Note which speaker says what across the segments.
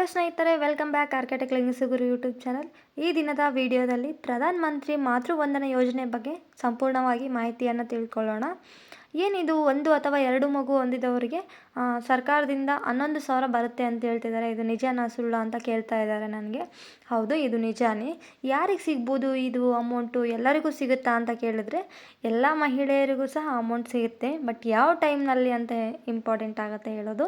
Speaker 1: Hello ಸ್ನೇಹಿತರೆ, welcome back architect Lingasugur YouTube channel. ಈ ದಿನದ ವಿಡಿಯೋದಲ್ಲಿ ಪ್ರಧಾನ ಮಂತ್ರಿ ಮಾತೃ ಯೋಜನೆ ಬಗ್ಗೆ ಸಂಪೂರ್ಣವಾಗಿ ಮಾಹಿತಿಯನ್ನು ತಿಳ್ಕೊಳ್ಳೋಣ. ಏನಿದು ಒಂದು ಅಥವಾ ಎರಡು ಮಗು ಹೊಂದಿದವರಿಗೆ ಸರ್ಕಾರದಿಂದ ಹನ್ನೊಂದು ಸಾವಿರ ಬರುತ್ತೆ ಅಂತ ಹೇಳ್ತಿದ್ದಾರೆ. ಇದು ನಿಜನಾ ಸುಳ್ಳು ಅಂತ ಕೇಳ್ತಾ ಇದ್ದಾರೆ ನನಗೆ. ಹೌದು, ಇದು ನಿಜಾನೇ. ಯಾರಿಗೆ ಸಿಗ್ಬೋದು ಇದು ಅಮೌಂಟು ಎಲ್ಲರಿಗೂ ಸಿಗುತ್ತಾ ಅಂತ ಕೇಳಿದ್ರೆ, ಎಲ್ಲ ಮಹಿಳೆಯರಿಗೂ ಸಹ ಅಮೌಂಟ್ ಸಿಗುತ್ತೆ. ಬಟ್ ಯಾವ ಟೈಮ್ನಲ್ಲಿ ಅಂತ ಇಂಪಾರ್ಟೆಂಟ್ ಆಗುತ್ತೆ ಹೇಳೋದು?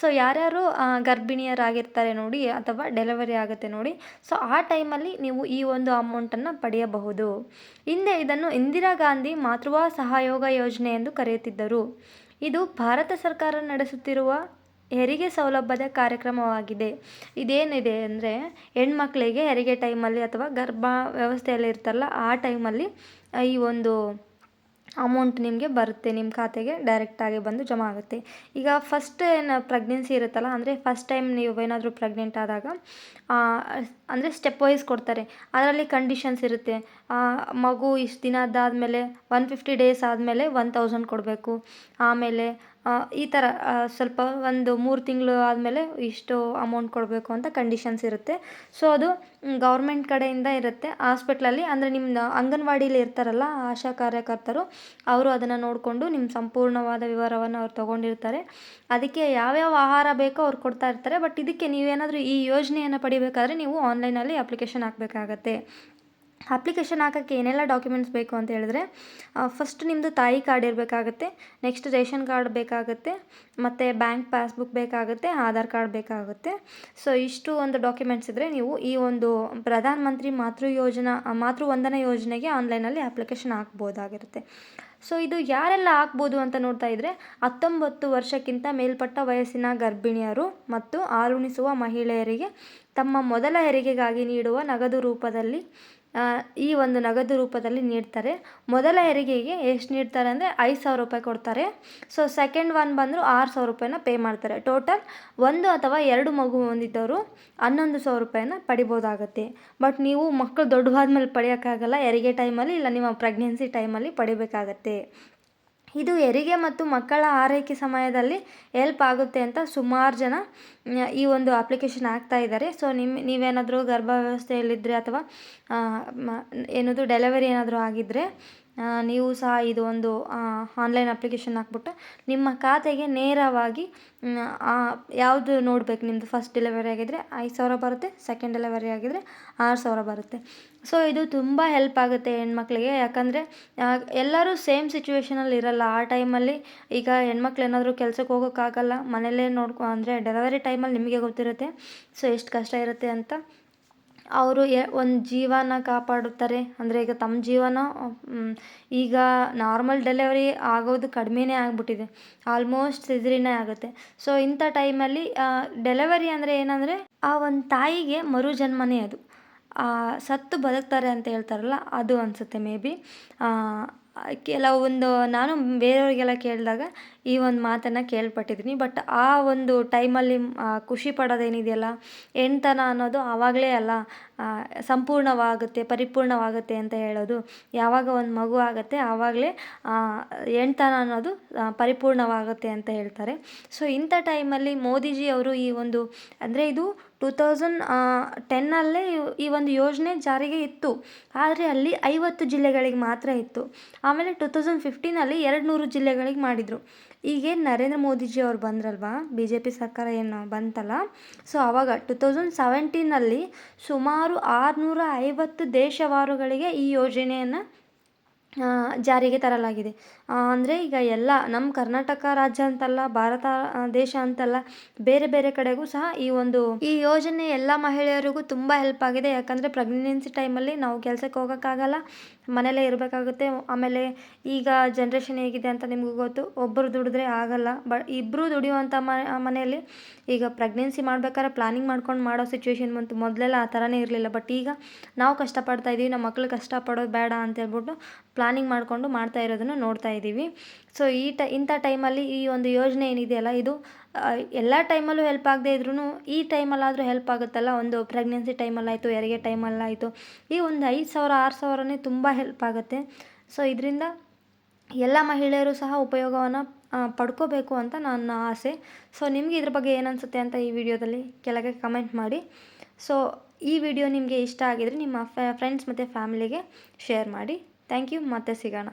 Speaker 1: ಸೊ ಯಾರ್ಯಾರು ಗರ್ಭಿಣಿಯರಾಗಿರ್ತಾರೆ ನೋಡಿ, ಅಥವಾ ಡೆಲಿವರಿ ಆಗುತ್ತೆ ನೋಡಿ ಸೊ ಆ ಟೈಮಲ್ಲಿ ನೀವು ಈ ಒಂದು ಅಮೌಂಟನ್ನು ಪಡೆಯಬಹುದು. ಹಿಂದೆ ಇದನ್ನು ಇಂದಿರಾ ಗಾಂಧಿ ಮಾತೃವಾ ಸಹಯೋಗ ಯೋಜನೆ ಎಂದು ಕರೆಯುತ್ತಿದ್ದರು. ಇದು ಭಾರತ ಸರ್ಕಾರ ನಡೆಸುತ್ತಿರುವ ಹೆರಿಗೆ ಸೌಲಭ್ಯದ ಕಾರ್ಯಕ್ರಮವಾಗಿದೆ. ಇದೇನಿದೆ ಅಂದರೆ, ಹೆಣ್ಮಕ್ಳಿಗೆ ಹೆರಿಗೆ ಟೈಮಲ್ಲಿ ಅಥವಾ ಗರ್ಭ ವ್ಯವಸ್ಥೆಯಲ್ಲಿ ಇರ್ತಾರಲ್ಲ, ಆ ಟೈಮಲ್ಲಿ ಈ ಒಂದು ಅಮೌಂಟ್ ನಿಮಗೆ ಬರುತ್ತೆ ನಿಮ್ಮ ಖಾತೆಗೆ ಡೈರೆಕ್ಟಾಗಿ ಬಂದು ಜಮಾ ಆಗುತ್ತೆ. ಈಗ ಫಸ್ಟ್ ಏನು ಪ್ರೆಗ್ನೆನ್ಸಿ ಇರುತ್ತಲ್ಲ, ಅಂದರೆ ಫಸ್ಟ್ ಟೈಮ್ ನೀವು ಏನಾದರೂ ಪ್ರೆಗ್ನೆಂಟ್ ಆದಾಗ ಅಂದರೆ ಸ್ಟೆಪ್ ವೈಸ್ ಕೊಡ್ತಾರೆ. ಅದರಲ್ಲಿ ಕಂಡೀಷನ್ಸ್ ಇರುತ್ತೆ. ಮಗು ಇಷ್ಟು ದಿನ ಅದಾದಮೇಲೆ ಒನ್ ಫಿಫ್ಟಿ ಡೇಸ್ ಆದಮೇಲೆ ಒನ್ ತೌಸಂಡ್ ಕೊಡಬೇಕು. ಆಮೇಲೆ ಈ ಥರ ಸ್ವಲ್ಪ ಒಂದು ಮೂರು ತಿಂಗಳು ಆದಮೇಲೆ ಇಷ್ಟು ಅಮೌಂಟ್ ಕೊಡಬೇಕು ಅಂತ ಕಂಡೀಷನ್ಸ್ ಇರುತ್ತೆ. ಸೊ ಅದು ಗೌರ್ಮೆಂಟ್ ಕಡೆಯಿಂದ ಇರುತ್ತೆ. ಹಾಸ್ಪಿಟ್ಲಲ್ಲಿ ಅಂದರೆ ನಿಮ್ಮ ಅಂಗನವಾಡಿಲಿ ಇರ್ತಾರಲ್ಲ ಆಶಾ ಕಾರ್ಯಕರ್ತರು, ಅವರು ಅದನ್ನು ನೋಡಿಕೊಂಡು ನಿಮ್ಮ ಸಂಪೂರ್ಣವಾದ ವಿವರವನ್ನು ಅವ್ರು ತೊಗೊಂಡಿರ್ತಾರೆ. ಅದಕ್ಕೆ ಯಾವ್ಯಾವ ಆಹಾರ ಬೇಕೋ ಅವ್ರು ಕೊಡ್ತಾ ಇರ್ತಾರೆ. ಬಟ್ ಇದಕ್ಕೆ ನೀವೇನಾದರೂ ಈ ಯೋಜನೆಯನ್ನು ಪಡಿಬೇಕಾದ್ರೆ ನೀವು ಆನ್ಲೈನಲ್ಲಿ ಅಪ್ಲಿಕೇಶನ್ ಹಾಕಬೇಕಾಗತ್ತೆ. ಅಪ್ಲಿಕೇಶನ್ ಹಾಕೋಕ್ಕೆ ಏನೆಲ್ಲ ಡಾಕ್ಯುಮೆಂಟ್ಸ್ ಬೇಕು ಅಂತ ಹೇಳಿದ್ರೆ ಫಸ್ಟ್ ನಿಮ್ಮದು ತಾಯಿ ಕಾರ್ಡ್ ಇರಬೇಕಾಗುತ್ತೆ ನೆಕ್ಸ್ಟ್ ರೇಷನ್ ಕಾರ್ಡ್ ಬೇಕಾಗುತ್ತೆ, ಮತ್ತು ಬ್ಯಾಂಕ್ ಪಾಸ್ಬುಕ್ ಬೇಕಾಗುತ್ತೆ, ಆಧಾರ್ ಕಾರ್ಡ್ ಬೇಕಾಗುತ್ತೆ. ಸೊ ಇಷ್ಟು ಒಂದು ಡಾಕ್ಯುಮೆಂಟ್ಸ್ ಇದ್ದರೆ ನೀವು ಈ ಒಂದು ಪ್ರಧಾನ ಮಂತ್ರಿ ಮಾತೃ ಯೋಜನಾ ಮಾತೃ ವಂದನಾ ಯೋಜನೆಗೆ ಆನ್ಲೈನಲ್ಲಿ ಅಪ್ಲಿಕೇಶನ್ ಹಾಕ್ಬೋದಾಗಿರುತ್ತೆ. ಸೊ ಇದು ಯಾರೆಲ್ಲ ಹಾಕ್ಬೋದು ಅಂತ ನೋಡ್ತಾ ಇದ್ದರೆ ಹತ್ತೊಂಬತ್ತು ವರ್ಷಕ್ಕಿಂತ ಮೇಲ್ಪಟ್ಟ ವಯಸ್ಸಿನ ಗರ್ಭಿಣಿಯರು ಮತ್ತು ಆರುಣಿಸುವ ಮಹಿಳೆಯರಿಗೆ ತಮ್ಮ ಮೊದಲ ಹೆರಿಗೆಗಾಗಿ ನೀಡುವ ನಗದು ರೂಪದಲ್ಲಿ ಈ ಒಂದು ನಗದು ರೂಪದಲ್ಲಿ ನೀಡ್ತಾರೆ. ಮೊದಲ ಹೆರಿಗೆಗೆ ಎಷ್ಟು ನೀಡ್ತಾರೆ ಅಂದರೆ ಐದು ಸಾವಿರ ರೂಪಾಯಿ ಕೊಡ್ತಾರೆ. ಸೊ ಸೆಕೆಂಡ್ ಒನ್ ಬಂದರೂ ಆರು ಸಾವಿರ ರೂಪಾಯಿನ ಪೇ ಮಾಡ್ತಾರೆ. ಟೋಟಲ್ ಒಂದು ಅಥವಾ ಎರಡು ಮಗು ಹೊಂದಿದ್ದವರು ಹನ್ನೊಂದು ಸಾವಿರ ರೂಪಾಯಿನ ಪಡಿಬೋದಾಗತ್ತೆ. ಬಟ್ ನೀವು ಮಕ್ಕಳು ದೊಡ್ಡವಾದ್ಮೇಲೆ ಪಡೆಯೋಕ್ಕಾಗಲ್ಲ, ಹೆರಿಗೆ ಟೈಮಲ್ಲಿ ಇಲ್ಲ, ನಿಮ್ಮ ಪ್ರೆಗ್ನೆನ್ಸಿ ಟೈಮಲ್ಲಿ ಪಡಿಬೇಕಾಗತ್ತೆ. ಇದು ಹೆರಿಗೆ ಮತ್ತು ಮಕ್ಕಳ ಆರೈಕೆ ಸಮಯದಲ್ಲಿ ಹೆಲ್ಪ್ ಆಗುತ್ತೆ ಅಂತ ಸುಮಾರು ಜನ ಈ ಒಂದು ಅಪ್ಲಿಕೇಶನ್ ಹಾಕ್ತಾ ಇದ್ದಾರೆ. ಸೊ ನಿಮ್ಮ ನೀವೇನಾದರೂ ಗರ್ಭ ವ್ಯವಸ್ಥೆಯಲ್ಲಿದ್ದರೆ ಅಥವಾ ಏನಾದರೂ ಡೆಲಿವರಿ ಏನಾದರೂ ಆಗಿದ್ದರೆ ನೀವು ಸಹ ಇದು ಒಂದು ಆನ್ಲೈನ್ ಅಪ್ಲಿಕೇಶನ್ ಹಾಕ್ಬಿಟ್ಟು ನಿಮ್ಮ ಖಾತೆಗೆ ನೇರವಾಗಿ ಯಾವುದು ನೋಡಬೇಕು? ನಿಮ್ಮದು ಫಸ್ಟ್ ಡೆಲಿವರಿ ಆಗಿದ್ದರೆ ಐದು ಸಾವಿರ ಬರುತ್ತೆ ಸೆಕೆಂಡ್ ಡೆಲಿವರಿ ಆಗಿದ್ದರೆ ಆರು ಸಾವಿರ ಬರುತ್ತೆ. ಸೊ ಇದು ತುಂಬ ಹೆಲ್ಪ್ ಆಗುತ್ತೆ ಹೆಣ್ಮಕ್ಳಿಗೆ. ಯಾಕಂದರೆ ಎಲ್ಲರೂ ಸೇಮ್ ಸಿಚುವೇಶನಲ್ಲಿ ಇರಲ್ಲ. ಆ ಟೈಮಲ್ಲಿ ಈಗ ಹೆಣ್ಮಕ್ಳು ಏನಾದರೂ ಕೆಲ್ಸಕ್ಕೆ ಹೋಗೋಕ್ಕಾಗಲ್ಲ. ಮನೆಯಲ್ಲೇ ನೋಡ್ಕೊ, ಅಂದರೆ ಡೆಲಿವರಿ ಟೈಮಲ್ಲಿ ನಿಮಗೆ ಗೊತ್ತಿರುತ್ತೆ. ಸೊ ಎಷ್ಟು ಕಷ್ಟ ಇರುತ್ತೆ ಅಂತ ಅವರು ಎ, ಒಂದು ಜೀವನ ಕಾಪಾಡುತ್ತಾರೆ. ಅಂದರೆ ಈಗ ತಮ್ಮ ಜೀವನ ಈಗ ನಾರ್ಮಲ್ ಡೆಲಿವರಿ ಆಗೋದು ಕಡಿಮೆನೇ ಆಗಿಬಿಟ್ಟಿದೆ. ಆಲ್ಮೋಸ್ಟ್ ಸಿದ್ರಿನೇ ಆಗುತ್ತೆ. ಸೊ, ಇಂಥ ಟೈಮಲ್ಲಿ ಡೆಲಿವರಿ ಅಂದರೆ ಏನಂದರೆ, ಆ ಒಂದು ತಾಯಿಗೆ ಮರು ಜನ್ಮನೇ ಅದು ಸತ್ತು ಬದುಕ್ತಾರೆ ಅಂತ ಹೇಳ್ತಾರಲ್ಲ, ಅದು ಅನಿಸುತ್ತೆ ಮೇ ಬಿ. ಕೆಲವೊಂದು ನಾನು ಬೇರೆಯವರಿಗೆಲ್ಲ ಕೇಳಿದಾಗ ಈ ಒಂದು ಮಾತನ್ನು ಕೇಳ್ಪಟ್ಟಿದ್ದೀನಿ. ಬಟ್ ಆ ಒಂದು ಟೈಮಲ್ಲಿ ಖುಷಿ ಪಡೋದೇನಿದೆಯಲ್ಲ? ಹೆಣ್ತನ ಅನ್ನೋದು ಆವಾಗಲೇ ಅಲ್ಲ. ಸಂಪೂರ್ಣವಾಗುತ್ತೆ, ಪರಿಪೂರ್ಣವಾಗುತ್ತೆ ಅಂತ ಹೇಳೋದು. ಯಾವಾಗ ಒಂದು ಮಗು ಆಗುತ್ತೆ, ಆವಾಗಲೇ ಹೆಣ್ತನ ಅನ್ನೋದು ಪರಿಪೂರ್ಣವಾಗುತ್ತೆ ಅಂತ ಹೇಳ್ತಾರೆ. ಸೊ ಇಂಥ ಟೈಮಲ್ಲಿ ಮೋದಿಜಿ ಅವರು ಈ ಒಂದು, ಅಂದರೆ ಇದು ಟೂ ತೌಸಂಡ್ ಟೆನ್ನಲ್ಲೇ ಈ ಒಂದು ಯೋಜನೆ ಜಾರಿಗೆ ಇತ್ತು. ಆದರೆ ಅಲ್ಲಿ ಐವತ್ತು ಜಿಲ್ಲೆಗಳಿಗೆ ಮಾತ್ರ ಇತ್ತು. ಆಮೇಲೆ ಟು ತೌಸಂಡ್ ಫಿಫ್ಟೀನಲ್ಲಿ ಎರಡು ನೂರು ಜಿಲ್ಲೆಗಳಿಗೆ ಮಾಡಿದರು. ಈಗೇನು ನರೇಂದ್ರ ಮೋದಿಜಿ ಅವ್ರು ಬಂದ್ರಲ್ವಾ? ಬಿ ಜೆ ಪಿ ಸರ್ಕಾರ ಏನು ಬಂತಲ್ಲ? ಸೊ ಆವಾಗ ಟು ತೌಸಂಡ್ ಸೆವೆಂಟೀನಲ್ಲಿ ಸುಮಾರು ಆರುನೂರ ಐವತ್ತು ದೇಶವಾರುಗಳಿಗೆ ಈ ಯೋಜನೆಯನ್ನು ಜಾರಿಗೆ ತರಲಾಗಿದೆ. ಅಂದರೆ ಈಗ ಎಲ್ಲ ನಮ್ಮ ಕರ್ನಾಟಕ ರಾಜ್ಯ ಅಂತಲ್ಲ, ಭಾರತ ದೇಶ ಅಂತಲ್ಲ, ಬೇರೆ ಬೇರೆ ಕಡೆಗೂ ಸಹ ಈ ಒಂದು ಈ ಯೋಜನೆ ಎಲ್ಲ ಮಹಿಳೆಯರಿಗೂ ತುಂಬ ಹೆಲ್ಪ್ ಆಗಿದೆ. ಯಾಕಂದರೆ ಪ್ರೆಗ್ನೆನ್ಸಿ ಟೈಮಲ್ಲಿ ನಾವು ಕೆಲಸಕ್ಕೆ ಹೋಗೋಕ್ಕಾಗಲ್ಲ ಮನೇಲೇ ಇರಬೇಕಾಗುತ್ತೆ. ಆಮೇಲೆ ಈಗ ಜನ್ರೇಷನ್ ಹೇಗಿದೆ ಅಂತ ನಿಮಗೂ ಗೊತ್ತು ಒಬ್ಬರು ದುಡಿದ್ರೆ ಆಗಲ್ಲ. ಬಟ್ ಇಬ್ಬರು ದುಡಿಯುವಂಥ ಮನೆಯಲ್ಲಿ ಈಗ ಪ್ರೆಗ್ನೆನ್ಸಿ ಮಾಡ್ಬೇಕಾದ್ರೆ ಪ್ಲಾನಿಂಗ್ ಮಾಡ್ಕೊಂಡು ಮಾಡೋ ಸಿಚುವೇಶನ್ ಬಂತು. ಮೊದಲೆಲ್ಲ ಆ ಥರನೇ ಇರಲಿಲ್ಲ. ಬಟ್ ಈಗ ನಾವು ಕಷ್ಟಪಡ್ತಾ ಇದ್ದೀವಿ ನಮ್ಮ ಮಕ್ಳು ಕಷ್ಟಪಡೋದು ಬೇಡ ಅಂತ ಹೇಳ್ಬಿಟ್ಟು ಪ್ಲಾನಿಂಗ್ ಮಾಡಿಕೊಂಡು ಮಾಡ್ತಾ ಇರೋದನ್ನು ನೋಡ್ತಾ ಇದ್ದೀವಿ. ಸೊ ಈ ಟ, ಇಂಥ ಟೈಮಲ್ಲಿ ಈ ಒಂದು ಯೋಜನೆ ಏನಿದೆಯಲ್ಲ, ಇದು ಎಲ್ಲ ಟೈಮಲ್ಲೂ ಹೆಲ್ಪ್ ಆಗದೆ ಇದ್ರೂ ಈ ಟೈಮಲ್ಲಾದರೂ ಹೆಲ್ಪ್ ಆಗುತ್ತಲ್ಲ? ಒಂದು ಪ್ರೆಗ್ನೆನ್ಸಿ ಟೈಮಲ್ಲಾಯಿತು ಹೆರಿಗೆ ಟೈಮಲ್ಲಾಯಿತು ಈ ಒಂದು ಐದು ಸಾವಿರ, ಆರು ಸಾವಿರನೇ ತುಂಬ ಹೆಲ್ಪ್ ಆಗುತ್ತೆ. ಸೊ ಇದರಿಂದ ಎಲ್ಲ ಮಹಿಳೆಯರು ಸಹ ಉಪಯೋಗವನ್ನು ಪಡ್ಕೋಬೇಕು ಅಂತ ನನ್ನ ಆಸೆ. ಸೊ ನಿಮಗೆ ಇದ್ರ ಬಗ್ಗೆ ಏನನ್ಸುತ್ತೆ ಅಂತ ಈ ವಿಡಿಯೋದಲ್ಲಿ ಕೆಳಗೆ ಕಮೆಂಟ್ ಮಾಡಿ. ಸೊ ಈ ವಿಡಿಯೋ ನಿಮಗೆ ಇಷ್ಟ ಆಗಿದರೆ ನಿಮ್ಮ ಫ್ರೆಂಡ್ಸ್ ಮತ್ತು ಫ್ಯಾಮಿಲಿಗೆ ಶೇರ್ ಮಾಡಿ. ಥ್ಯಾಂಕ್ ಯು ಮತ್ತೆ ಸಿಗೋಣ.